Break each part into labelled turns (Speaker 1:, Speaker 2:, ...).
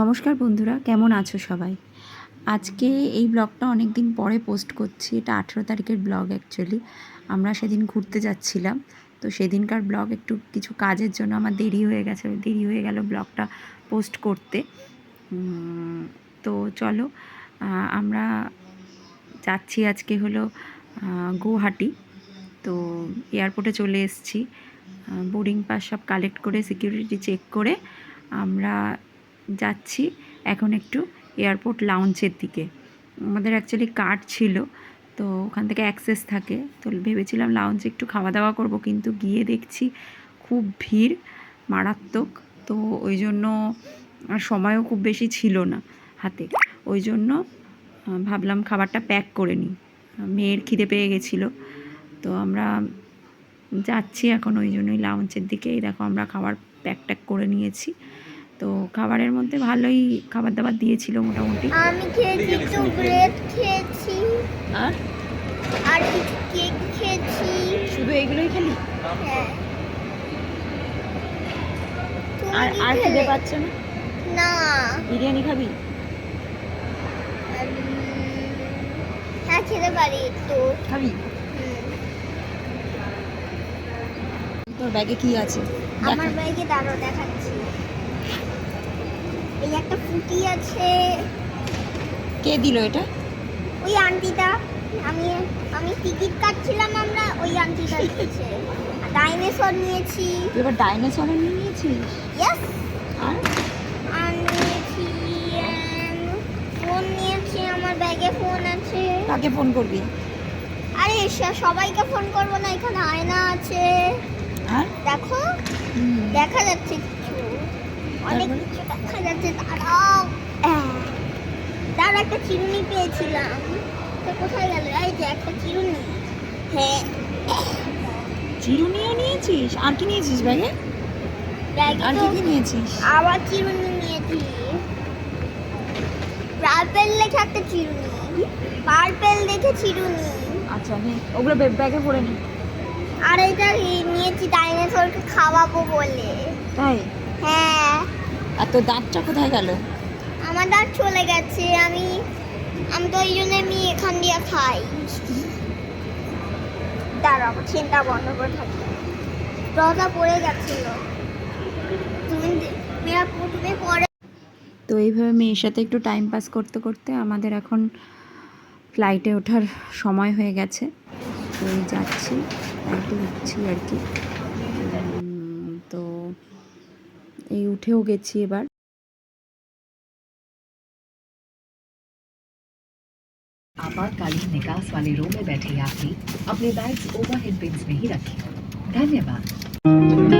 Speaker 1: নমস্কার বন্ধুরা, কেমন আছো সবাই? আজকে এই ব্লগটা অনেক দিন পরে পোস্ট করছি, এটা আঠেরো তারিখের ব্লগ অ্যাকচুয়ালি আমরা সেদিন ঘুরতে যাচ্ছিলাম, তো সেদিনকার ব্লগ একটু কিছু কাজের জন্য আমার দেরি হয়ে গেছে, দেরি হয়ে গেল ব্লগটা পোস্ট করতে। তো চলো আমরা যাচ্ছি আজকে হলো গুয়াহাটি। তো এয়ারপোর্টে চলে এসেছি বোর্ডিং পাস সব কালেক্ট করে সিকিউরিটি চেক করে আমরা যাচ্ছি এখন একটু এয়ারপোর্ট লাউঞ্চের দিকে। আমাদের অ্যাকচুয়ালি কার্ড ছিল, তো ওখান থেকে অ্যাক্সেস থাকে। তো ভেবেছিলাম লাউঞ্চে একটু খাওয়া দাওয়া করব, কিন্তু গিয়ে দেখছি খুব ভিড়, মারাত্মক। তো ওই জন্য সময়ও খুব বেশি ছিল না হাতে। ওই জন্য ভাবলাম খাবারটা প্যাক করে নিই। মেয়ের খিদে পেয়ে গেছিল। তো আমরা যাচ্ছি এখন ওই জন্যই লাউঞ্চের দিকে। এই দেখো, আমরা খাবার প্যাক ট্যাক করে নিয়েছি। তো খাবারের মধ্যে ভালোই খাবার দাবার দিয়েছিল মোটামুটি।
Speaker 2: আমি খেয়েছি ব্রেড খেয়েছি।
Speaker 1: আর?
Speaker 2: আর কিছু কেক খেয়েছি।
Speaker 1: শুধু এগুলোই খেলি?
Speaker 2: হ্যাঁ।
Speaker 1: আর আর খেতে পাচ্ছে না?
Speaker 2: না।
Speaker 1: বিরিয়ানি খাবি?
Speaker 2: হ্যাঁ খেতে পারি একটু।
Speaker 1: খাবি? তোর ব্যাগে কি আছে?
Speaker 2: আমার ব্যাগে দাঁড়ো দেখাচ্ছি। এই একটা ফুটি আছে।
Speaker 1: কে দিল এটা?
Speaker 2: ওই আন্টিটা। আমি আমি টিকিট কাটছিলাম আমরা ওই আন্টিটা দিয়েছে। ডাইনোসর নিয়েছি।
Speaker 1: এবার ডাইনোসরের নিয়ে নিয়েছিস?
Speaker 2: ইয়েস
Speaker 1: আর?
Speaker 2: আর নিয়েছি ফোন নিয়েছি আমার ব্যাগে ফোন আছে।
Speaker 1: কাকে ফোন করবি?
Speaker 2: আরে সবাইকে ফোন করব না এখানে আয়না আছে।
Speaker 1: আর?
Speaker 2: দেখো। দেখা যাচ্ছে কিছু। অনেক কিছু যাচ্ছে দাঁড়াও। দাঁড়াও একটা চিরুনি পেয়েছিলাম। তো কোথায় গেল? এই যে একটা চিরুনি। হ্যাঁ।
Speaker 1: চিরুনিও নিয়েছিস? আর কি নিয়েছিস ব্যাগে? আর কি কি নিয়েছিস?
Speaker 2: আবার চিরুনি নিয়েছি। পার্পেল লেখা একটা চিরুনি। পার্পেল দেখে চিরুনি।
Speaker 1: আচ্ছা নে ওগুলো ব্যাগে ভরে নি।
Speaker 2: আর এটা নিয়েছি ডাইনোসরকে খাওয়াবো বলে।
Speaker 1: তাই?
Speaker 2: হ্যাঁ
Speaker 1: আর তোর দাঁতটা কোথায় গেল?
Speaker 2: আমার দাঁত চলে গেছে আমি আমি তো ওই জন্য আমি এখান দিয়ে খাই। দাঁড়াও চিন্তা বন্ধ করে থাকি। দরজা পড়ে গেছিল। তুমি দে- মেয়া তুমি পরে।
Speaker 1: তো এইভাবে মেয়ের সাথে একটু টাইম পাস করতে করতে আমাদের এখন ফ্লাইটে ওঠার সময় হয়ে গেছে। তো যাচ্ছি ফ্লাইটে উঠছি আর কি। উঠেও গেছি এবার
Speaker 3: आपातकालीन निकास वाले रो में बैठे यात्री अपने बैग्स ओवरहेड बिन्स में ही रखें धन्यवाद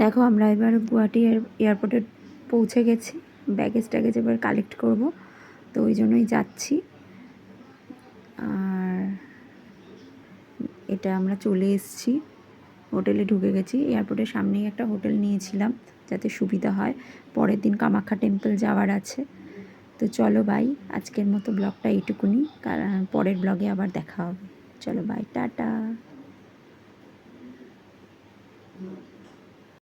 Speaker 1: দেখো আমরা এবার গুয়াহাটি এয়ার- এয়ারপোর্টে পৌঁছে গেছি। ব্যাগেজ ট্যাগেজ এবার কালেক্ট করব। তো ওই জন্যই যাচ্ছি। আর এটা আমরা চলে এসেছি। হোটেলে ঢুকে গেছি। এয়ারপোর্টের সামনেই একটা হোটেল নিয়েছিলাম যাতে সুবিধা হয়। পরের দিন কামাখ্যা টেম্পল যাওয়ার আছে। তো চলো বাই আজকের মতো ব্লগটা এইটুকুনি। কারণ পরের ব্লগে আবার দেখা হবে। চলো বাই টাটা।